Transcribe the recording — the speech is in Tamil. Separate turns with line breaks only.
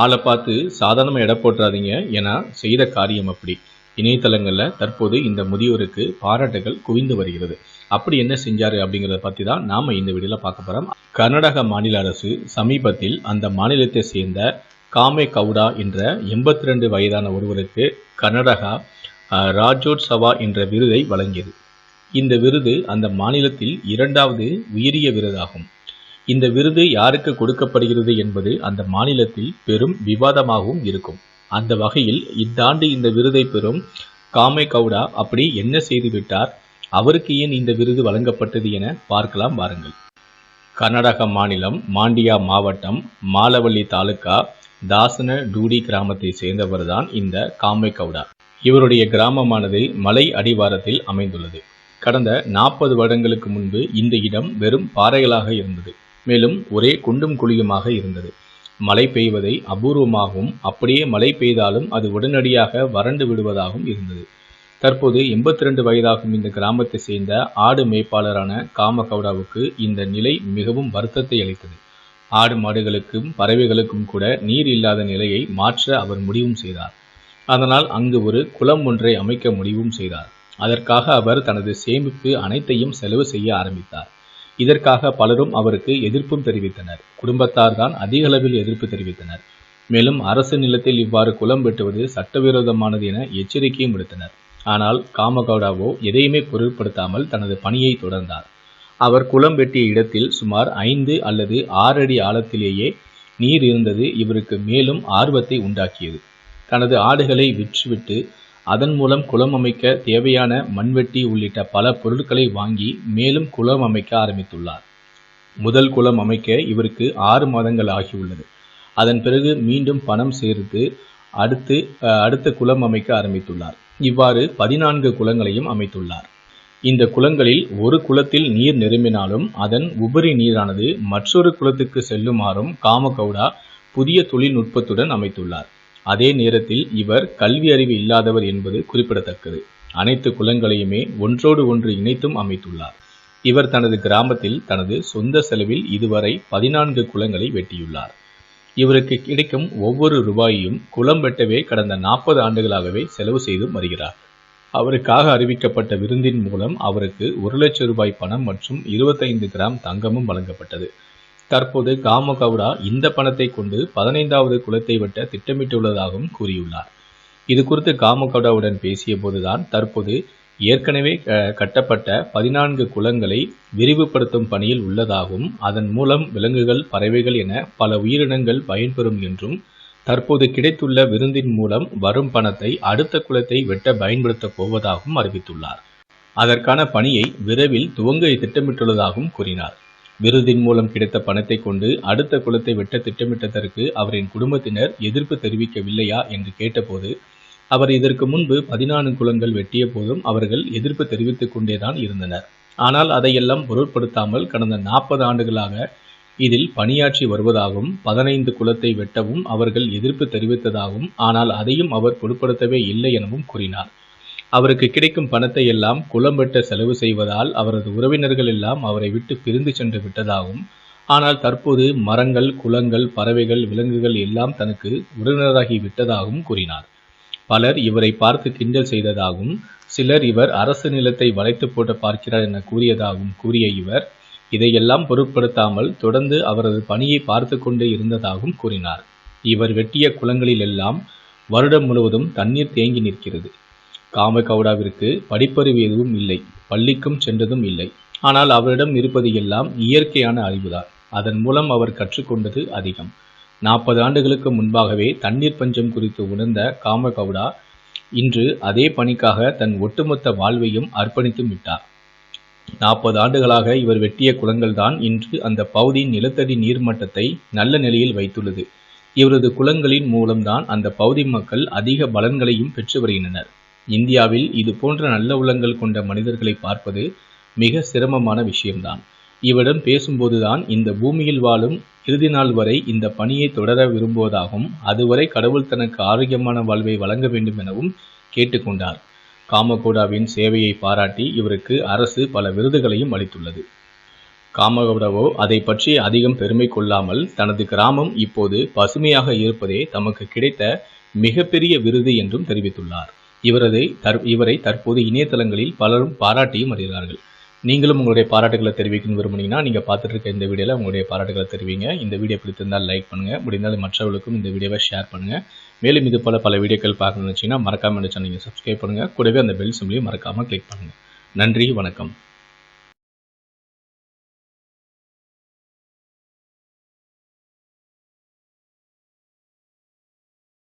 ஆளை பார்த்து சாதாரணமாக எடை போட்டுறாதீங்க. ஏன்னா செய்த காரியம் அப்படி. இணையதளங்களில் தற்போது இந்த முதியோருக்கு பாராட்டுகள் குவிந்து வருகிறது. அப்படி என்ன செஞ்சார் அப்படிங்கிறத பற்றி தான் நாம் இந்த வீடியோவில் பார்க்க போகிறோம் கர்நாடக மாநில அரசு சமீபத்தில் அந்த மாநிலத்தை சேர்ந்த காமே கவுடா என்ற எண்பத்தி ரெண்டு வயதான ஒருவருக்கு கர்நாடகா ராஜோத்சவா என்ற விருதை வழங்கியது. இந்த விருது அந்த மாநிலத்தில் இரண்டாவது உயரிய விருதாகும். இந்த விருது யாருக்கு கொடுக்கப்படுகிறது என்பது அந்த மாநிலத்தில் பெரும் விவாதமாகவும் இருக்கும். அந்த வகையில் இந்தாண்டு இந்த விருதை பெறும் காமே கவுடா அப்படி என்ன செய்துவிட்டார் அவருக்கு ஏன் இந்த விருது வழங்கப்பட்டது என பார்க்கலாம் வாருங்கள். கர்நாடக மாநிலம் மாண்டியா மாவட்டம் மாலவள்ளி தாலுகா தாசன டூடி கிராமத்தை சேர்ந்தவர்தான் இந்த காமே கவுடா. இவருடைய கிராமமானது மலை அடிவாரத்தில் அமைந்துள்ளது. கடந்த நாற்பது வருடங்களுக்கு முன்பு இந்த இடம் வெறும் பாறைகளாக இருந்தது. மேலும் ஒரே குண்டும் குழியுமாக இருந்தது. மழை பெய்வதை அபூர்வமாகவும் அப்படியே மழை பெய்தாலும் அது உடனடியாக வறண்டு விடுவதாகவும் இருந்தது. தற்போது எண்பத்தி ரெண்டு வயதாகும் இந்த கிராமத்தை சேர்ந்த ஆடு மேய்ப்பாளரான காமகவுடாவுக்கு இந்த நிலை மிகவும் வருத்தத்தை அளித்தது. ஆடு மாடுகளுக்கும் பறவைகளுக்கும் கூட நீர் இல்லாத நிலையை மாற்ற அவர் முடிவும் செய்தார். அதனால் அங்கு ஒரு குளம் ஒன்றை அமைக்க முடிவும் செய்தார். அதற்காக அவர் தனது சேமிப்பு அனைத்தையும் செலவு செய்ய ஆரம்பித்தார். இதற்காக பலரும் அவருக்கு எதிர்ப்பும் தெரிவித்தனர். குடும்பத்தார் தான் அதிக அளவில் எதிர்ப்பு தெரிவித்தனர். மேலும் அரசு நிலத்தில் இவ்வாறு குளம் வெட்டுவது சட்டவிரோதமானது என எச்சரிக்கையும் விடுத்தனர். ஆனால் காமகவுடாவோ எதையுமே பொருட்படுத்தாமல் தனது பணியை தொடர்ந்தார். அவர் குளம் வெட்டிய இடத்தில் சுமார் ஐந்து அல்லது ஆறு அடி ஆழத்திலேயே நீர் இருந்தது இவருக்கு மேலும் ஆர்வத்தை உண்டாக்கியது. தனது ஆடுகளை விற்றுவிட்டு அதன் மூலம் குளம் அமைக்க தேவையான மண்வெட்டி உள்ளிட்ட பல பொருட்களை வாங்கி மேலும் குளம் அமைக்க ஆரம்பித்துள்ளார். முதல் குளம் அமைக்க இவருக்கு ஆறு மாதங்கள் ஆகியுள்ளது. அதன் பிறகு மீண்டும் பணம் சேர்த்து அடுத்து அடுத்த குளம் அமைக்க ஆரம்பித்துள்ளார். இவ்வாறு பதினான்கு குளங்களையும் அமைத்துள்ளார். இந்த குளங்களில் ஒரு குளத்தில் நீர் நிரம்பினாலும் அதன் உபரி நீரானது மற்றொரு குளத்துக்கு செல்லுமாறும் காமகவுடா புதிய தொழில்நுட்பத்துடன் அமைத்துள்ளார். அதே நேரத்தில் இவர் கல்வி அறிவு இல்லாதவர் என்பது குறிப்பிடத்தக்கது. அனைத்து குலங்களையுமே ஒன்றோடு ஒன்று இணைத்தும் அமைத்துள்ளார். இவர் தனது கிராமத்தில் தனது சொந்த செலவில் இதுவரை பதினான்கு குளங்களை வெட்டியுள்ளார். இவருக்கு கிடைக்கும் ஒவ்வொரு ரூபாயையும் குளம் வெட்டவே கடந்த நாற்பது ஆண்டுகளாகவே செலவு செய்து வருகிறார். அவருக்காக அறிவிக்கப்பட்ட விருந்தின் மூலம் அவருக்கு ஒரு லட்சம் ரூபாய் பணம் மற்றும் இருபத்தைந்து கிராம் தங்கமும் வழங்கப்பட்டது. தற்போது காமகவுடா இந்த பணத்தை கொண்டு பதினைந்தாவது குளத்தை வெட்ட திட்டமிட்டுள்ளதாகவும் கூறியுள்ளார். இது குறித்து காமகவுடாவுடன் பேசிய போதுதான் தற்போது ஏற்கனவே கட்டப்பட்ட பதினான்கு குளங்களை விரிவுபடுத்தும் பணியில் உள்ளதாகவும் அதன் மூலம் விலங்குகள் பறவைகள் என பல உயிரினங்கள் பயன்பெறும் என்றும் தற்போது கிடைத்துள்ள விருந்தின் மூலம் வரும் பணத்தை அடுத்த குளத்தை வெட்ட பயன்படுத்தப் போவதாகவும் அறிவித்துள்ளார். அதற்கான பணியை விரைவில் துவங்க திட்டமிட்டுள்ளதாகவும் கூறினார். விருதின் மூலம் கிடைத்த பணத்தை கொண்டு அடுத்த குளத்தை வெட்ட திட்டமிட்டதற்கு அவரின் குடும்பத்தினர் எதிர்ப்பு தெரிவிக்கவில்லையா என்று கேட்டபோது அவர் இதற்கு முன்பு பதினான்கு குளங்கள் வெட்டிய போதும் அவர்கள் எதிர்ப்பு தெரிவித்துக் கொண்டேதான் இருந்தனர். ஆனால் அதையெல்லாம் பொருட்படுத்தாமல் கடந்த நாற்பது ஆண்டுகளாக இதில் பணியாற்றி வருவதாகவும் பதினைந்து குளத்தை வெட்டவும் அவர்கள் எதிர்ப்பு தெரிவித்ததாகவும் ஆனால் அதையும் அவர் பொருட்படுத்தவே இல்லை எனவும் கூறினார். அவருக்கு கிடைக்கும் பணத்தை எல்லாம் குளம்பெட்ட செலவு செய்வதால் அவரது உறவினர்கள் எல்லாம் அவரை விட்டு பிரிந்து சென்று விட்டதாகவும் ஆனால் தற்போது மரங்கள் குளங்கள் பறவைகள் விலங்குகள் எல்லாம் தனக்கு உறவினராகி விட்டதாகவும் கூறினார். பலர் இவரை பார்த்து கிண்டல் செய்ததாகவும் சிலர் இவர் அரசு நிலத்தை வளைத்து போட்டு பார்க்கிறார் என கூறியதாகவும் கூறிய இவர் இதையெல்லாம் பொருட்படுத்தாமல் தொடர்ந்து அவரது பணியை பார்த்து கொண்டே இருந்ததாகவும் கூறினார். இவர் வெட்டிய குளங்களிலெல்லாம் வருடம் முழுவதும் தண்ணீர் தேங்கி நிற்கிறது. காமகவுடாவிற்கு படிப்பறிவு எதுவும் இல்லை பள்ளிக்கும் சென்றதும் இல்லை. ஆனால் அவரிடம் இருப்பது எல்லாம் இயற்கையான அறிவுதான். அதன் மூலம் அவர் கற்றுக்கொண்டது அதிகம். நாற்பது ஆண்டுகளுக்கு முன்பாகவே தண்ணீர் பஞ்சம் குறித்து உணர்ந்த காமகவுடா இன்று அதே பணிக்காக தன் ஒட்டுமொத்த வாழ்வையும் அர்ப்பணித்து விட்டார். நாற்பது ஆண்டுகளாக இவர் வெட்டிய குளங்கள்தான் இன்று அந்த பகுதியின் நிலத்தடி நீர்மட்டத்தை நல்ல நிலையில் வைத்துள்ளது. இவரது குளங்களின் மூலம்தான் அந்த பகுதி மக்கள் அதிக பலன்களையும் பெற்று வருகின்றனர். இந்தியாவில் இது போன்ற நல்ல உள்ளங்கள் கொண்ட மனிதர்களை பார்ப்பது மிக சிரமமான விஷயம்தான். இவரிடம் பேசும்போதுதான் இந்த பூமியில் வாழும் இறுதி நாள் வரை இந்த பணியை தொடர விரும்புவதாகவும் அதுவரை கடவுள் தனக்கு ஆரோக்கியமான வாழ்வை வழங்க வேண்டும் எனவும் கேட்டுக்கொண்டார். காமகோடாவின் சேவையை பாராட்டி இவருக்கு அரசு பல விருதுகளையும் அளித்துள்ளது. காமகோடாவோ அதை பற்றி அதிகம் பெருமை கொள்ளாமல் தனது கிராமம் இப்போது பசுமையாக இருப்பதே தமக்கு கிடைத்த மிகப்பெரிய விருது என்றும் தெரிவித்துள்ளார். இவரது தற் இவரை தற்போது இணையதளங்களில் பலரும் பாராட்டியும் வருகிறார்கள். நீங்களும் உங்களுடைய பாராட்டுகளை தெரிவிக்கணும்னு விரும்புனீங்கன்னா நீங்கள் பார்த்துட்டு இருக்க இந்த வீடியோவில் உங்களுடைய பாராட்டுகளை தெரிவிங்க. இந்த வீடியோ பிடித்திருந்தால் லைக் பண்ணுங்கள் முடிந்தால் மற்றவர்களுக்கும் இந்த வீடியோவை ஷேர் பண்ணுங்கள் மேலும் இது போல் பல வீடியோக்கள் பார்க்கணும்னு வச்சிங்கன்னா மறக்காமல் இந்த நீங்கள் சப்ஸ்கிரைப் பண்ணுங்கள் கூடவே அந்த பெல் சிம்லையும் மறக்காமல் கிளிக் பண்ணுங்கள் நன்றி வணக்கம்.